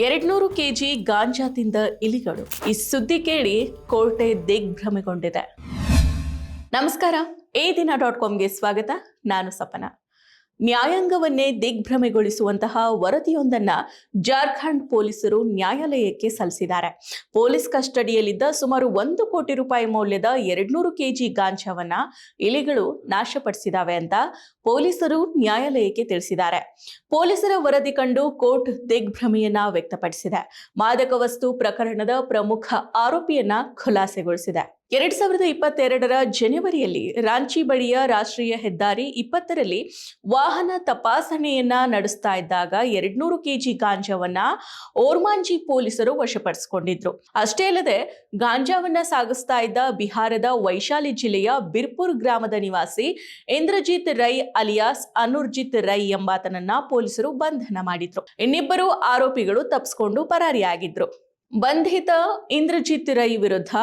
ಎರಡ್ನೂರು ಕೆಜಿ ಗಾಂಜಾ ತಿಂದ ಇಲಿಗಳು. ಈ ಸುದ್ದಿ ಕೇಳಿ ಕೋರ್ಟೆ ದಿಗ್ಭ್ರಮೆಗೊಂಡಿದೆ. ನಮಸ್ಕಾರ. ಎ ದಿನ ಡಾಟ್ ಕಾಮ್ಗೆ ಸ್ವಾಗತ. ನಾನು ಸಪನ. ನ್ಯಾಯಾಂಗವನ್ನೇ ದಿಗ್ಭ್ರಮೆಗೊಳಿಸುವಂತಹ ವರದಿಯೊಂದನ್ನ ಜಾರ್ಖಂಡ್ ಪೊಲೀಸರು ನ್ಯಾಯಾಲಯಕ್ಕೆ ಸಲ್ಲಿಸಿದ್ದಾರೆ. ಪೊಲೀಸ್ ಕಸ್ಟಡಿಯಲ್ಲಿದ್ದ ಸುಮಾರು ಒಂದು ಕೋಟಿ ರೂಪಾಯಿ ಮೌಲ್ಯದ ಎರಡ್ನೂರು ಕೆಜಿ ಗಾಂಜಾವನ್ನ ಇಲಿಗಳು ನಾಶಪಡಿಸಿದಾವೆ ಅಂತ ಪೊಲೀಸರು ನ್ಯಾಯಾಲಯಕ್ಕೆ ತಿಳಿಸಿದ್ದಾರೆ. ಪೊಲೀಸರ ವರದಿ ಕಂಡು ಕೋರ್ಟ್ ದಿಗ್ಭ್ರಮೆಯನ್ನ ವ್ಯಕ್ತಪಡಿಸಿದೆ. ಮಾದಕ ವಸ್ತು ಪ್ರಕರಣದ ಪ್ರಮುಖ ಆರೋಪಿಯನ್ನ ಖುಲಾಸೆಗೊಳಿಸಿದೆ. ಎರಡ್ ಸಾವಿರದ ಇಪ್ಪತ್ತೆರಡರ ಜನವರಿಯಲ್ಲಿ ರಾಂಚಿ ಬಳಿಯ ರಾಷ್ಟ್ರೀಯ ಹೆದ್ದಾರಿ ಇಪ್ಪತ್ತರಲ್ಲಿ ವಾಹನ ತಪಾಸಣೆಯನ್ನ ನಡೆಸ್ತಾ ಇದ್ದಾಗ ಎರಡ್ನೂರು ಕೆಜಿ ಗಾಂಜಾವನ್ನ ಓರ್ಮಾಂಜಿ ಪೊಲೀಸರು ವಶಪಡಿಸಿಕೊಂಡಿದ್ರು. ಅಷ್ಟೇ ಅಲ್ಲದೆ, ಗಾಂಜಾವನ್ನ ಸಾಗಿಸ್ತಾ ಇದ್ದ ಬಿಹಾರದ ವೈಶಾಲಿ ಜಿಲ್ಲೆಯ ಬಿರ್ಪುರ್ ಗ್ರಾಮದ ನಿವಾಸಿ ಇಂದ್ರಜಿತ್ ರೈ ಅಲಿಯಾಸ್ ಅನುರ್ಜಿತ್ ರೈ ಎಂಬಾತನನ್ನ ಪೊಲೀಸರು ಬಂಧನ ಮಾಡಿದ್ರು. ಇನ್ನಿಬ್ಬರು ಆರೋಪಿಗಳು ತಪ್ಪಿಸಿಕೊಂಡು ಪರಾರಿಯಾಗಿದ್ರು. ಬಂಧಿತ ಇಂದ್ರಜಿತ್ ರೈ ವಿರುದ್ಧ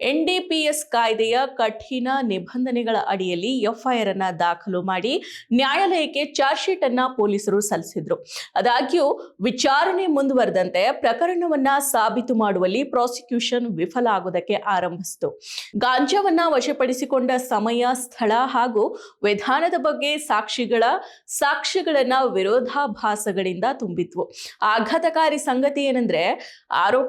ಎನ್ಡಿಪಿಎಸ್ ಕಾಯ್ದೆಯ ಕಠಿಣ ನಿಬಂಧನೆಗಳ ಅಡಿಯಲ್ಲಿ ಎಫ್ಐಆರ್ ಅನ್ನ ದಾಖಲು ಮಾಡಿ ನ್ಯಾಯಾಲಯಕ್ಕೆ ಚಾರ್ಜ್ ಶೀಟ್ ಅನ್ನ ಪೊಲೀಸರು ಸಲ್ಲಿಸಿದ್ರು. ಆದಾಗ್ಯೂ ವಿಚಾರಣೆ ಮುಂದುವರೆದಂತೆ ಪ್ರಕರಣವನ್ನ ಸಾಬೀತು ಮಾಡುವಲ್ಲಿ ಪ್ರಾಸಿಕ್ಯೂಷನ್ ವಿಫಲ ಆಗುವುದಕ್ಕೆ ಆರಂಭಿಸಿತು. ಗಾಂಜಾವನ್ನ ವಶಪಡಿಸಿಕೊಂಡ ಸಮಯ, ಸ್ಥಳ ಹಾಗೂ ವಿಧಾನದ ಬಗ್ಗೆ ಸಾಕ್ಷಿಗಳ, ಸಾಕ್ಷ್ಯಗಳನ್ನ ವಿರೋಧಾಭಾಸಗಳಿಂದ ತುಂಬಿದ್ವು. ಆಘಾತಕಾರಿ ಸಂಗತಿ ಏನಂದ್ರೆ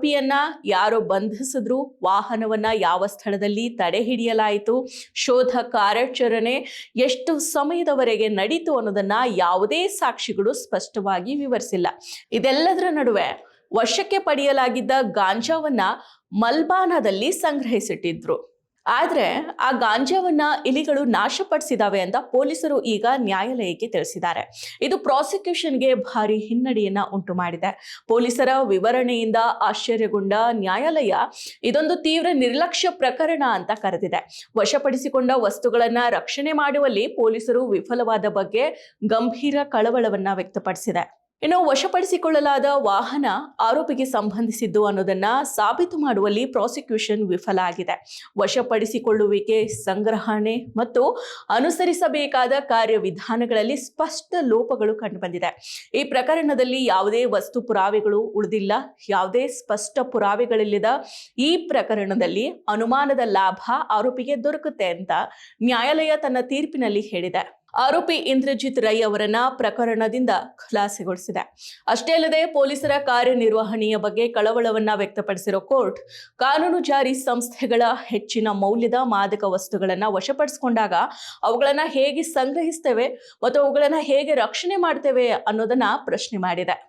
ಆರೋಪಿಯನ್ನ ಯಾರೋ ಬಂಧಿಸಿದ್ರು, ವಾಹನವನ್ನ ಯಾವ ಸ್ಥಳದಲ್ಲಿ ತಡೆ ಹಿಡಿಯಲಾಯಿತು, ಶೋಧ ಕಾರ್ಯಾಚರಣೆ ಎಷ್ಟು ಸಮಯದವರೆಗೆ ನಡೀತು ಅನ್ನೋದನ್ನ ಯಾವುದೇ ಸಾಕ್ಷಿಗಳು ಸ್ಪಷ್ಟವಾಗಿ ವಿವರಿಸಿಲ್ಲ. ಇದೆಲ್ಲದರ ನಡುವೆ ವಶಕ್ಕೆ ಪಡೆಯಲಾಗಿದ್ದ ಗಾಂಜಾವನ್ನ ಮಲ್ಬಾನಾದಲ್ಲಿ ಸಂಗ್ರಹಿಸಿಟ್ಟಿದ್ರು. ಆದ್ರೆ ಆ ಗಾಂಜಾವನ್ನ ಇಲಿಗಳು ನಾಶಪಡಿಸಿದಾವೆ ಅಂತ ಪೊಲೀಸರು ಈಗ ನ್ಯಾಯಾಲಯಕ್ಕೆ ತಿಳಿಸಿದ್ದಾರೆ. ಇದು ಪ್ರಾಸಿಕ್ಯೂಷನ್ಗೆ ಭಾರಿ ಹಿನ್ನಡೆಯನ್ನ ಉಂಟು ಮಾಡಿದೆ. ಪೊಲೀಸರ ವಿವರಣೆಯಿಂದ ಆಶ್ಚರ್ಯಗೊಂಡ ನ್ಯಾಯಾಲಯ ಇದೊಂದು ತೀವ್ರ ನಿರ್ಲಕ್ಷ್ಯ ಪ್ರಕರಣ ಅಂತ ಕರೆದಿದೆ. ವಶಪಡಿಸಿಕೊಂಡ ವಸ್ತುಗಳನ್ನ ರಕ್ಷಣೆ ಮಾಡುವಲ್ಲಿ ಪೊಲೀಸರು ವಿಫಲವಾದ ಬಗ್ಗೆ ಗಂಭೀರ ಕಳವಳವನ್ನ ವ್ಯಕ್ತಪಡಿಸಿದೆ. ಇನ್ನು ವಶಪಡಿಸಿಕೊಳ್ಳಲಾದ ವಾಹನ ಆರೋಪಿಗೆ ಸಂಬಂಧಿಸಿದ್ದು ಅನ್ನೋದನ್ನ ಸಾಬೀತು ಮಾಡುವಲ್ಲಿ ಪ್ರಾಸಿಕ್ಯೂಷನ್ ವಿಫಲ ಆಗಿದೆ. ವಶಪಡಿಸಿಕೊಳ್ಳುವಿಕೆ, ಸಂಗ್ರಹಣೆ ಮತ್ತು ಅನುಸರಿಸಬೇಕಾದ ಕಾರ್ಯವಿಧಾನಗಳಲ್ಲಿ ಸ್ಪಷ್ಟ ಲೋಪಗಳು ಕಂಡುಬಂದಿದೆ. ಈ ಪ್ರಕರಣದಲ್ಲಿ ಯಾವುದೇ ವಸ್ತು ಪುರಾವೆಗಳು ಉಳಿದಿಲ್ಲ. ಯಾವುದೇ ಸ್ಪಷ್ಟ ಪುರಾವೆಗಳಿಲ್ಲದ ಈ ಪ್ರಕರಣದಲ್ಲಿ ಅನುಮಾನದ ಲಾಭ ಆರೋಪಿಗೆ ದೊರಕುತ್ತೆ ಅಂತ ನ್ಯಾಯಾಲಯ ತನ್ನ ತೀರ್ಪಿನಲ್ಲಿ ಹೇಳಿದೆ. ಆರೋಪಿ ಇಂದ್ರಜಿತ್ ರೈ ಅವರನ್ನ ಪ್ರಕರಣದಿಂದ ಖುಲಾಸೆಗೊಳಿಸಿದೆ. ಅಷ್ಟೇ ಅಲ್ಲದೆ ಪೊಲೀಸರ ಕಾರ್ಯನಿರ್ವಹಣೆಯ ಬಗ್ಗೆ ಕಳವಳವನ್ನ ವ್ಯಕ್ತಪಡಿಸಿರೋ ಕೋರ್ಟ್, ಕಾನೂನು ಜಾರಿ ಸಂಸ್ಥೆಗಳ ಹೆಚ್ಚಿನ ಮೌಲ್ಯದ ಮಾದಕ ವಸ್ತುಗಳನ್ನ ವಶಪಡಿಸಿಕೊಂಡಾಗ ಅವುಗಳನ್ನ ಹೇಗೆ ಸಂಗ್ರಹಿಸ್ತೇವೆ ಮತ್ತು ಅವುಗಳನ್ನ ಹೇಗೆ ರಕ್ಷಣೆ ಮಾಡ್ತೇವೆ ಅನ್ನೋದನ್ನ ಪ್ರಶ್ನೆ ಮಾಡಿದೆ.